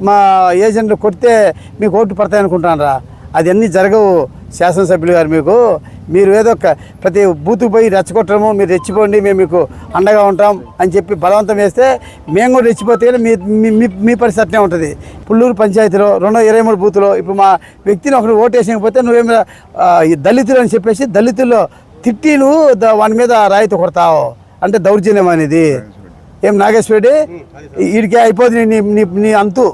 మా ఏజెంట్లు కొడితే మీకు ఓటు పడతాయి అనుకుంటానరా. అది అన్నీ జరగవు శాసనసభ్యులు గారు మీకు. మీరు ఏదో ఒక ప్రతి బూత్కు పోయి రెచ్చగొట్టడము మీరు రెచ్చిపోండి మేము మీకు అండగా ఉంటాం అని చెప్పి బలవంతం వేస్తే మేము కూడా రెచ్చిపోతే మీ మీ- మీ పరిస్థితి ఉంటుంది. పుల్లూరు పంచాయతీలో రెండో ఇరవై మూడు బూతులో ఇప్పుడు మా వ్యక్తిని ఒకరు ఓటు వేసకపోతే నువ్వేమి దళితులు అని చెప్పేసి దళితుల్లో తిట్టి నువ్వు వాని మీద రాయితీ కొడతావు. అంటే దౌర్జన్యం అనేది. ఏం నాగేశ్వరెడ్డి వీడికి అయిపోతుంది నీ నీ నీ అంతు.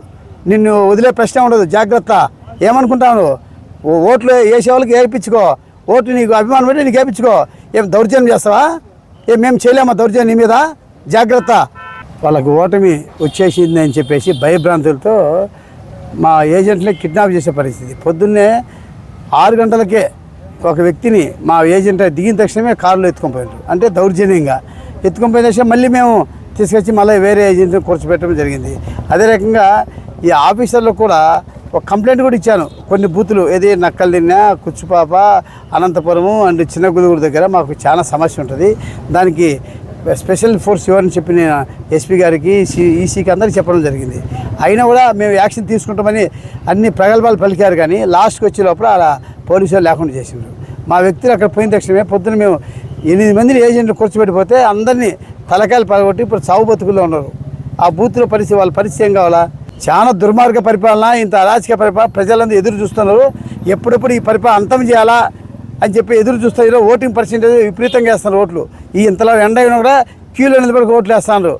నిన్ను వదిలే ప్రశ్న ఉండదు. జాగ్రత్త. ఏమనుకుంటాను ఓ ఓట్లు వేసే వాళ్ళకి ఏర్పించుకో ఓట్లు నీకు అభిమానం పెట్టి నీకు వేయించుకో ఏం దౌర్జన్యం చేస్తావా? ఏం మేము చేయలేమా దౌర్జన్యం నీ మీద? జాగ్రత్త. వాళ్ళకు ఓటమి వచ్చేసింది అని చెప్పేసి భయభ్రాంతులతో మా ఏజెంట్ని కిడ్నాప్ చేసే పరిస్థితి. పొద్దున్నే ఆరు గంటలకే ఒక వ్యక్తిని మా ఏజెంట్ దిగిన తక్షణమే కారులో ఎత్తుకొని పోయారు అంటే దౌర్జన్యంగా. ఎత్తుకొని పోయిన మళ్ళీ మేము తీసుకొచ్చి మళ్ళీ వేరే ఏజెంట్ని కూర్చోబెట్టడం జరిగింది. అదే రకంగా ఈ ఆఫీసర్లు కూడా ఒక కంప్లైంట్ కూడా ఇచ్చాను. కొన్ని బూతులు ఏది నక్కల్దిన్న కుచ్చుపాప అనంతపురము అండ్ చిన్నగుదుగుడు దగ్గర మాకు చాలా సమస్య ఉంటుంది. దానికి స్పెషల్ ఫోర్స్ ఎవరని చెప్పి నేను ఎస్పీ గారికి ఈసీకి అందరికి చెప్పడం జరిగింది. అయినా కూడా మేము యాక్షన్ తీసుకుంటామని అన్ని ప్రగల్భాలు పలికారు కానీ లాస్ట్కి వచ్చే లోపల అలా పోలీసులు లేకుండా చేసిండ్రు. మా వ్యక్తులు అక్కడ పోయిన తక్షణమే పొద్దున మేము ఎనిమిది మందిని ఏజెంట్లు కూర్చోబెట్టిపోతే అందరినీ తలకాయలు పడగొట్టి ఇప్పుడు చావు బతుకుల్లో ఉన్నారు. ఆ బూత్లో పరిస్థితి వాళ్ళ పరిస్థితి ఏం కావాలా? చాలా దుర్మార్గ పరిపాలన ఇంత అరాచక పరిపాలన ప్రజలందరూ ఎదురు చూస్తున్నారు. ఎప్పుడెప్పుడు ఈ పరిపాలన అంతం చేయాలా అని చెప్పి ఎదురు చూస్తారు ఓటింగ్ పర్సెంటేజ్ విపరీతంగా వేస్తున్నారు ఓట్లు. ఈ ఇంతలో ఎండ అయినా కూడా క్యూలో నిలబడి ఓట్లు వేస్తున్నారు.